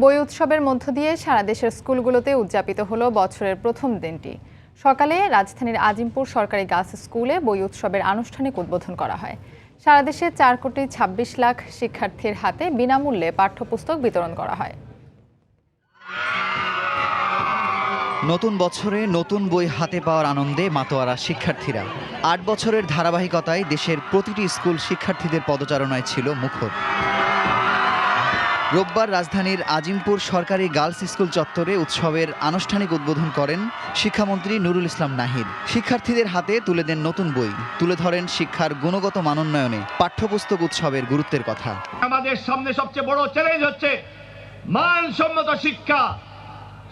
বই উৎসবের মধ্য দিয়ে সারা দেশের স্কুলগুলোতে উদযাপিত হলো বছরের প্রথম দিনটি। সকালে রাজধানীর আজিমপুর সরকারি গার্লস স্কুলে বই উৎসবের আনুষ্ঠানিক উদ্বোধন করা হয়। সারা দেশে চার কোটি ছাব্বিশ লাখ শিক্ষার্থীর হাতে বিনামূল্যে পাঠ্যপুস্তক বিতরণ করা হয়। নতুন বছরে নতুন বই হাতে পাওয়ার আনন্দে মাতোয়ারা শিক্ষার্থীরা। আট বছরের ধারাবাহিকতায় দেশের প্রতিটি স্কুল শিক্ষার্থীদের পদচারণায় ছিল মুখর। রোববার রাজধানীর আজিমপুর সরকারি গার্লস স্কুল চত্বরে উৎসবের আনুষ্ঠানিক উদ্বোধন করেন শিক্ষামন্ত্রী নুরুল ইসলাম নাহিদ। শিক্ষার্থীদের হাতে তুলে দেন নতুন বই। তুলে ধরেন শিক্ষার গুণগত মানোন্নয়নে পাঠ্যপুস্তক উৎসবের গুরুত্বের কথা। আমাদের সামনে সবচেয়ে বড় চ্যালেঞ্জ হচ্ছে মানসম্মত শিক্ষা।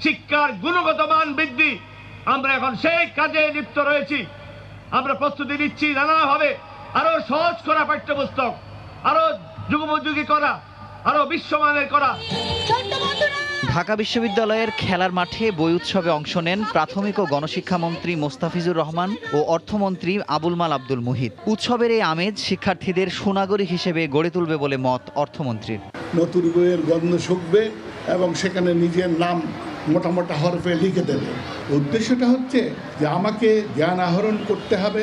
শিক্ষার গুণগত মান বৃদ্ধি। আমরা এখন সেই কাজে লিপ্ত রয়েছি। আমরা প্রস্তুতি নিচ্ছি নানাভাবে। আরও সহজ করা পাঠ্যপুস্তক, আরও যুগোপযোগী করা। আরও বিশ্বমানের করা। ঢাকা বিশ্ববিদ্যালয়ের খেলার মাঠে বই উৎসবে অংশ নেন প্রাথমিক ও গণশিক্ষামন্ত্রী মোস্তাফিজুর রহমান ও অর্থমন্ত্রী আবুল মাল আব্দুল মুহিত। উৎসবের এই আমেজ শিক্ষার্থীদের সুনাগরিক হিসেবে গড়ে তুলবে বলে মত অর্থমন্ত্রীর। নতুন বইয়ের গন্ধ শুকবে এবং সেখানে নিজের নাম মোটা মোটা হরফে লিখে দেবে। উদ্দেশ্যটা হচ্ছে যে আমাকে জ্ঞান আহরণ করতে হবে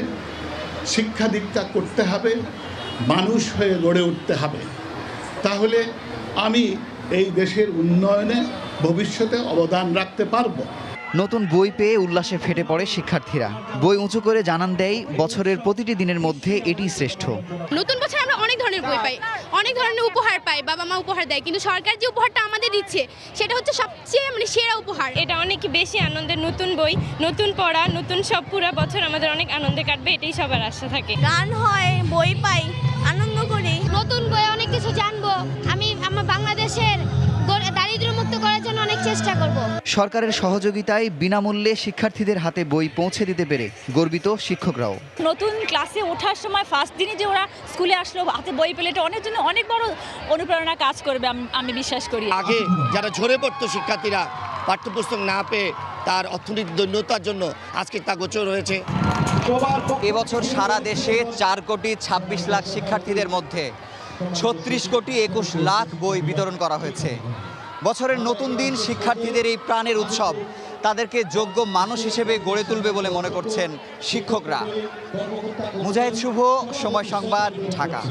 শিক্ষা দীক্ষা করতে হবে মানুষ হয়ে গড়ে উঠতে হবে। তাহলে আমি এই দেশের উন্নয়নে ভবিষ্যতে অবদান রাখতে পারব। নতুন বই পেয়ে উল্লাসে ফেটে পড়ে শিক্ষার্থীরা। বই উঁচু করে জানান দেয় বছরের প্রতিটি দিনের মধ্যে এটি শ্রেষ্ঠ। নতুন বছর আমরা অনেক ধরনের বই পাই অনেক ধরনের উপহার পাই বাবা মা উপহার দেয় কিন্তু সরকার যে উপহারটা আমাদের দিচ্ছে সেটা হচ্ছে সবচেয়ে মানে সেরা উপহার। এটা অনেক বেশি আনন্দের নতুন বই নতুন পড়া নতুন সব পুরা বছর আমাদের অনেক আনন্দে কাটবে এটাই সবার আশা থাকে। গান হয় বই পাই আনন্দ চেষ্টা করব। সরকারের সহযোগিতায় বিনামূল্যে শিক্ষার্থীদের হাতে বই পৌঁছে দিতে পেরে গর্বিত শিক্ষকরাও। নতুন ক্লাসে ওঠার সময় ফার্স্ট দিনে যে ওরা স্কুলে আসলো হাতে বই পেলে এটা অনেক জন্য অনেক বড় অনুপ্রেরণা কাজ করবে আম- আমি বিশ্বাস করি। আগে যারা ঝরে পড়তো শিক্ষার্থীরা পাঠ্যপুস্তক না পেয়ে তার অর্থনৈতিক দৈন্যতার জন্য আজকে তা গোচর হয়েছে। এবছর সারা দেশে চার কোটি ছাব্বিশ লাখ শিক্ষার্থীদের মধ্যে ছত্রিশ কোটি একুশ লাখ বই বিতরণ করা হয়েছে। বছরের নতুন দিন শিক্ষার্থীদের এই প্রাণের উৎসব। তাদেরকে যোগ্য মানুষ হিসেবে গড়ে তুলবে বলে মনে করছেন শিক্ষকরা। মুজাহিদ শুভ, সময় সংবাদ, ঢাকা।